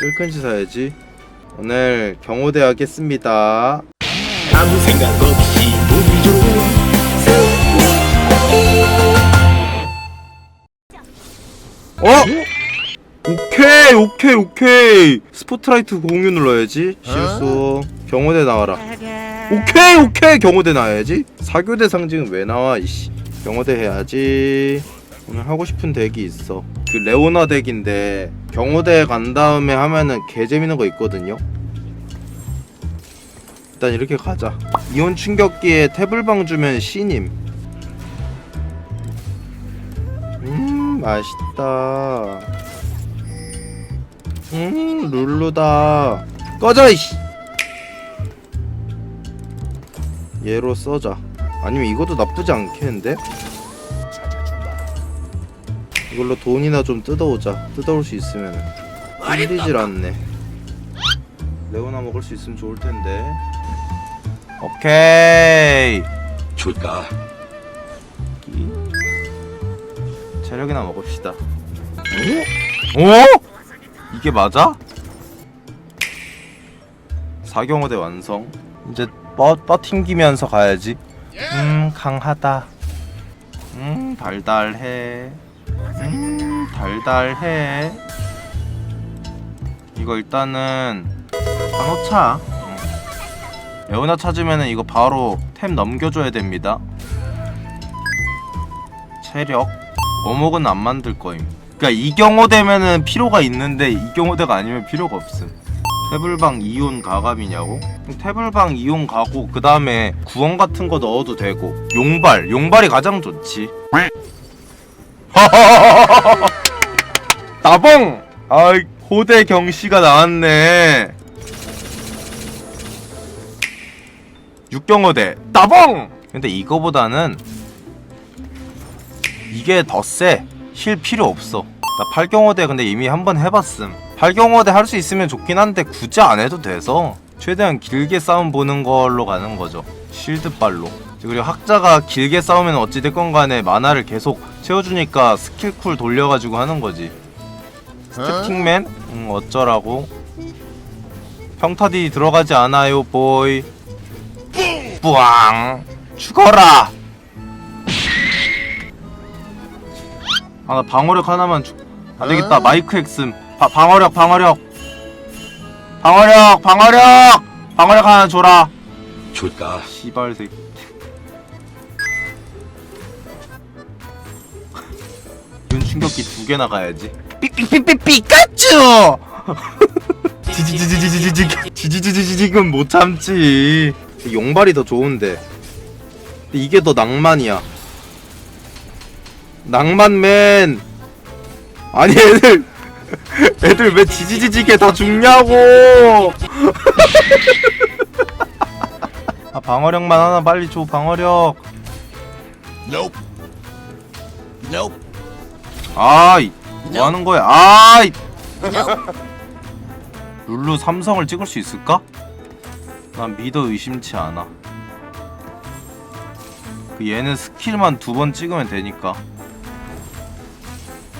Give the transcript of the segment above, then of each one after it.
쓸큰지 사야지. 오늘 경호대 하겠습니다. 아무 생각 없이 어? 오케이 오케이 오케이. 스포트라이트 공유 눌러야지. 실수 경호대 나와라. 오케이 오케이. 경호대 나와야지. 사교대 상징은 왜 나와 이씨. 경호대 해야지 오늘 하고 싶은 덱이 있어. 그 레오나 덱인데 경호대 간 다음에 하면은 개 재밌는 거 있거든요. 일단 이렇게 가자. 이온 충격기에 태블방 주면 신임. 음 맛있다. 음 룰루다. 꺼져 이씨! 얘로 써자. 아니면 이것도 나쁘지 않겠는데? 이걸로 돈이나 좀 뜯어오자. 뜯어올 수 있으면 힘들질 않네. 레오나 먹을 수 있으면 좋을 텐데. 오케이. 줄까? 체력이나 먹읍시다. 오? 이게 맞아? 사경호대 완성. 이제 뻗, 뻗팅기면서 가야지. 음 강하다. 음 달달해. 음 달달해 이거 일단은 간호차 음. 레오나 찾으면은 이거 바로 템 넘겨줘야 됩니다 체력 어목은 안 만들 거임. 그러니까 이 경호 되면은 필요가 있는데 이 경호대가 아니면 필요가 없음. 태블방 이온 가감이냐고? 태블방 이온 가고 그 다음에 구원 같은 거 넣어도 되고 용발 용발이 가장 좋지. 나봉! 아이 호대 경씨가 나왔네. 육경호대 나봉! 근데 이거보다는 이게 더 세. 힐 필요 없어. 나 팔경호대 근데 이미 한번 해봤음. 팔경호대 할 수 있으면 좋긴 한데 굳이 안 해도 돼서 최대한 길게 싸움 보는 걸로 가는 거죠. 실드발로. 그리고 학자가 길게 싸우면 어찌됐건 간에 만화를 계속 채워주니까 스킬쿨 돌려가지고 하는 거지. 스태틱맨? 응, 어쩌라고. 평타디 들어가지 않아요, 보이. 뿌앙. 죽어라! 아 나 방어력 하나만 주... 안 되겠다 마이크 엑슨 바, 방어력 방어력 방어력 방어력 방어력 하나 줘라 줄까 시발 새끼 눈 충격기 두 개나 가야지 삐삐삐삐 피카츄 지지지지지지지 지지지지지지는 못 참지 용발이 더 좋은데 이게 더 낭만이야 낭만맨 아니 애들 애들 왜 지지지지게 다 죽냐고 아 방어력만 하나 빨리 줘 방어력 Nope Nope 아이 뭐 하는 거야? 아 이 룰루 삼성을 찍을 수 있을까? 난 믿어 의심치 않아. 그 얘는 스킬만 두 번 찍으면 되니까.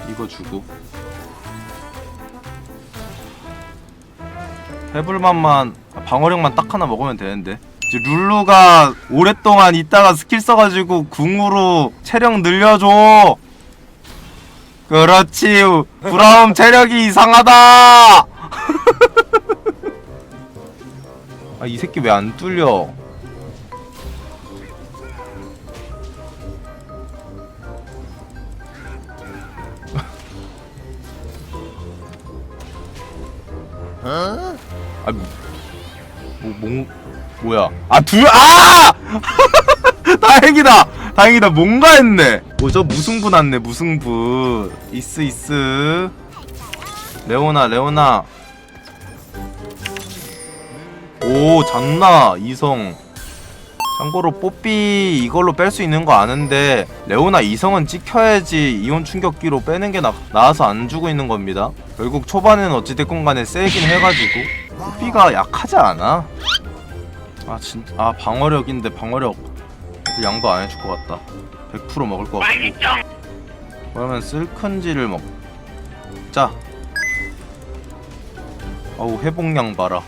이거 주고. 해불만만 아, 방어력만 딱 하나 먹으면 되는데. 이제 룰루가 오랫동안 있다가 스킬 써가지고 궁으로 체력 늘려줘 그렇지 브라움 체력이 이상하다 아 이 새끼 왜 안 뚫려 아, 뭐, 뭐, 뭐야? 아, 둘, 아! 다행이다! 다행이다, 뭔가 했네! 뭐죠? 무승부 났네, 무승부. 이스, 이스. 레오나, 레오나. 오, 장나, 이성. 참고로 뽀삐 이걸로 뺄 수 있는 거 아는데 레오나 이성은 찍혀야지 이온 충격기로 빼는 게 나, 나아서 안 주고 있는 겁니다. 결국 초반에는 어찌됐건 간에 세긴 해가지고 뽀삐가 약하지 않아. 아 진짜 아 방어력인데 방어력 양보 안 해줄 것 같다. 100% 먹을 것 같고. 그러면 쓸큰지를 먹자. 어우 회복량 봐라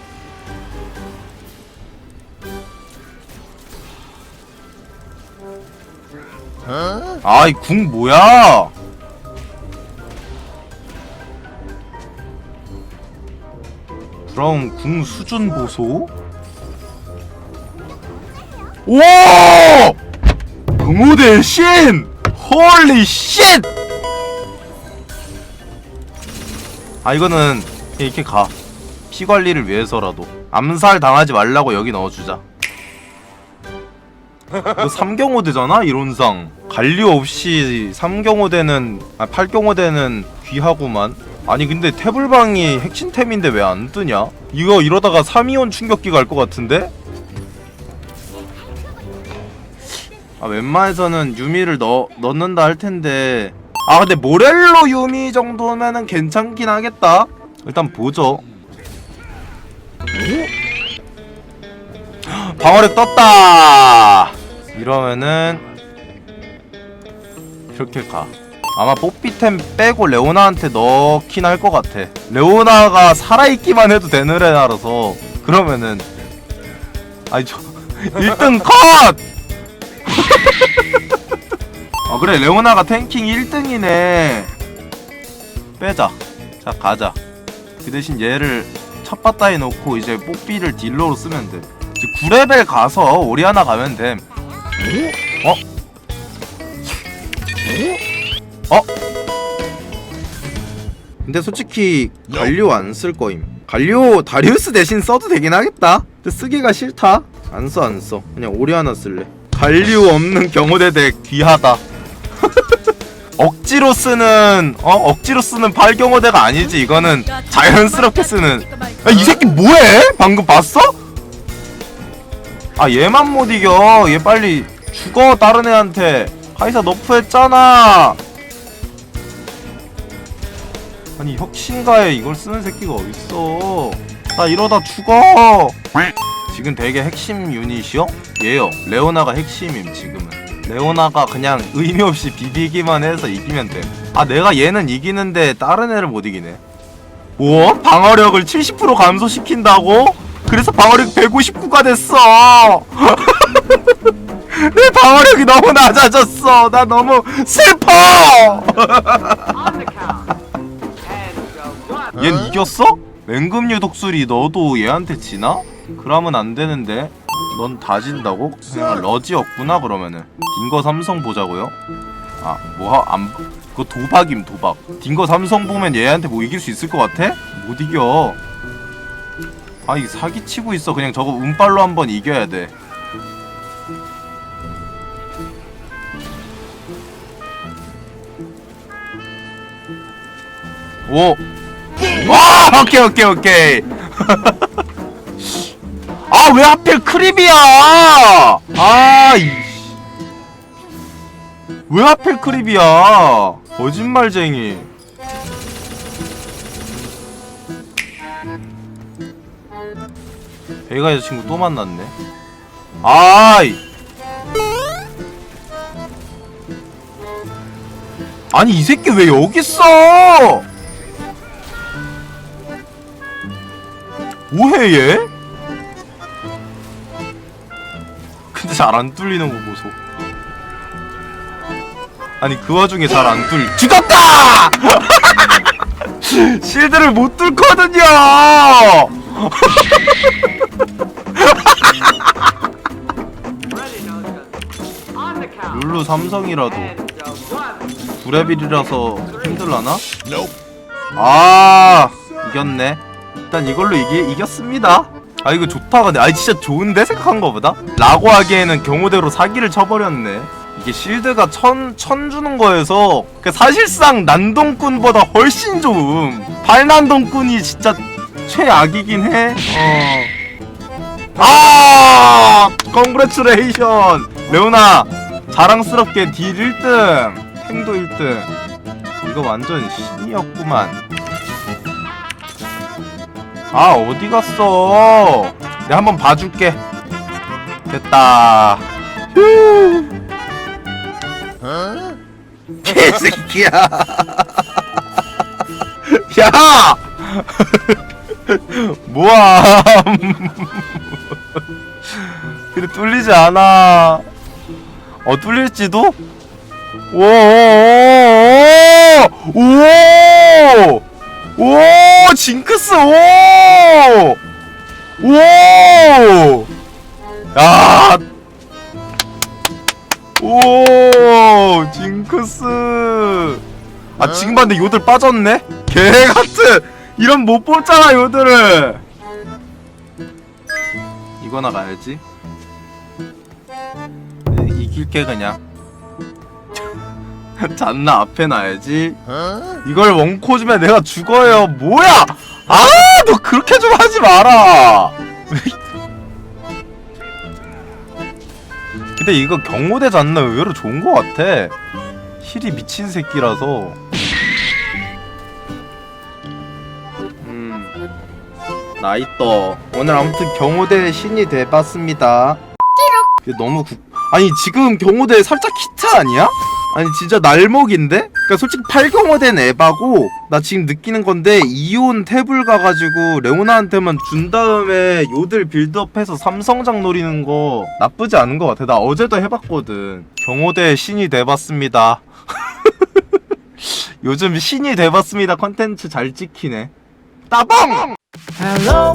아이 궁 뭐야 브라운 궁 수준 보소 오 금호대 신 홀리 쉣! 아 이거는 이렇게 가. 피 관리를 위해서라도 암살 당하지 말라고 여기 넣어주자. 이거 3경호대잖아 이론상 관리 없이 3경호대는 아 8경호대는 귀하구만 아니 근데 태블방이 핵심템인데 왜 안 뜨냐? 이거 이러다가 3이온 충격기 갈 것 같은데? 아 웬만해서는 유미를 넣, 넣는다 할 텐데. 아 근데 모렐로 유미 정도면은 괜찮긴 하겠다. 일단 보죠. 방어력 떴다! 이러면은 이렇게 가. 아마 뽀삐템 빼고 레오나한테 넣긴 할 것 같아. 레오나가 살아있기만 해도 되는 애라서. 그러면은 아니 저 1등 컷! 어 그래 레오나가 탱킹 1등이네. 빼자. 자 가자. 그 대신 얘를 첫 바다에 놓고 이제 뽀삐를 딜러로 쓰면 돼. 이제 9레벨 가서 오리아나 가면 됨. 어? 어? 근데 솔직히 갈리오 안 쓸 거임. 갈리오 다리우스 대신 써도 되긴 하겠다. 근데 쓰기가 싫다. 안 써 안 써. 그냥 오리아나 쓸래 갈리오 없는 경호대대 귀하다. 억지로 쓰는 어? 억지로 쓰는 팔경호대가 아니지. 이거는 자연스럽게 쓰는. 야, 이 새끼 뭐해? 방금 봤어? 아 얘만 못 이겨. 얘 빨리 죽어 다른 애한테. 카이사 너프했잖아. 아니 혁신가에 이걸 쓰는 새끼가 어딨어? 나 이러다 죽어 지금 되게 핵심 유닛이요? 얘요 레오나가 핵심임 지금은 레오나가 그냥 의미 없이 비비기만 해서 이기면 돼 아 내가 얘는 이기는데 다른 애를 못 이기네 뭐? 방어력을 70% 감소시킨다고? 그래서 방어력 159가 됐어 내 방어력이 너무 낮아졌어 나 너무 슬퍼. 얜 이겼어? 맹금류 독수리 너도 얘한테 지나? 그러면 안 되는데 넌 다 진다고? 그냥 러지였구나 그러면은 딩거 삼성 보자고요? 아 뭐하 안 그거 도박임 도박 딩거 삼성 보면 얘한테 뭐 이길 수 있을 것 같아? 못 이겨 아 이 사기치고 있어 그냥 저거 운빨로 한번 이겨야 돼 오! 와! 오케이 오케이 오케이. 아 왜 하필 크립이야? 아이. 왜 하필 크립이야? 거짓말쟁이. 배가 여자친구 또 만났네. 아이. 아니 이 새끼 왜 여기 있어 뭐해 얘? 근데 잘 안 뚫리는 거 보소 아니 그 와중에 잘 안 뚫리 죽었다! 실드를 못 뚫거든요. 룰루 삼성이라도. 구레빌이라서 힘들라나? 아 이겼네 일단 이걸로 이기, 이겼습니다. 아 이거 좋다 근데. 아 진짜 좋은데? 생각한 거보다? 라고 하기에는 경호대로 사기를 쳐버렸네. 이게 실드가 천, 천 주는 거여서 그 사실상 난동꾼보다 훨씬 좋음. 발난동꾼이 진짜 최악이긴 해. 어. 아! 컨그레츄레이션 레오나 자랑스럽게 딜 1등 템도 1등. 이거 완전 신이었구만. 아 어디 갔어? 내가 한번 봐줄게. 됐다. 휴. 개새끼야. 야. 뭐야 근데 뚫리지 않아 어 뚫릴지도? 오오오오 오 징크스 오 오 야! 오! 징크스! 아, 지금 봤는데 요들 빠졌네? 개 같은! 이런 못 뽑잖아, 요들을! 이거나 가야지. 네, 이길게, 그냥. 잔나 앞에 놔야지. 이걸 원코 주면 내가 죽어요. 뭐야! 아! 너 그렇게 좀 하지 마라! 근데 이거 경호대 잔나 의외로 좋은 것 같아. 힐이 미친 새끼라서. 음. 나이떠. 오늘 아무튼 경호대 신이 돼봤습니다. 너무 국... 아니 지금 경호대 살짝 키트 아니야? 아니 진짜 날먹인데? 그니까 솔직히 8경호대는 에바고 나 지금 느끼는 건데 이온 탭을 가가지고 레오나한테만 준 다음에 요들 빌드업해서 삼성장 노리는 거 나쁘지 않은 것 같아. 나 어제도 해봤거든. 경호대 신이 돼봤습니다. 요즘 신이 돼봤습니다. 컨텐츠 잘 찍히네. 따봉! Hello,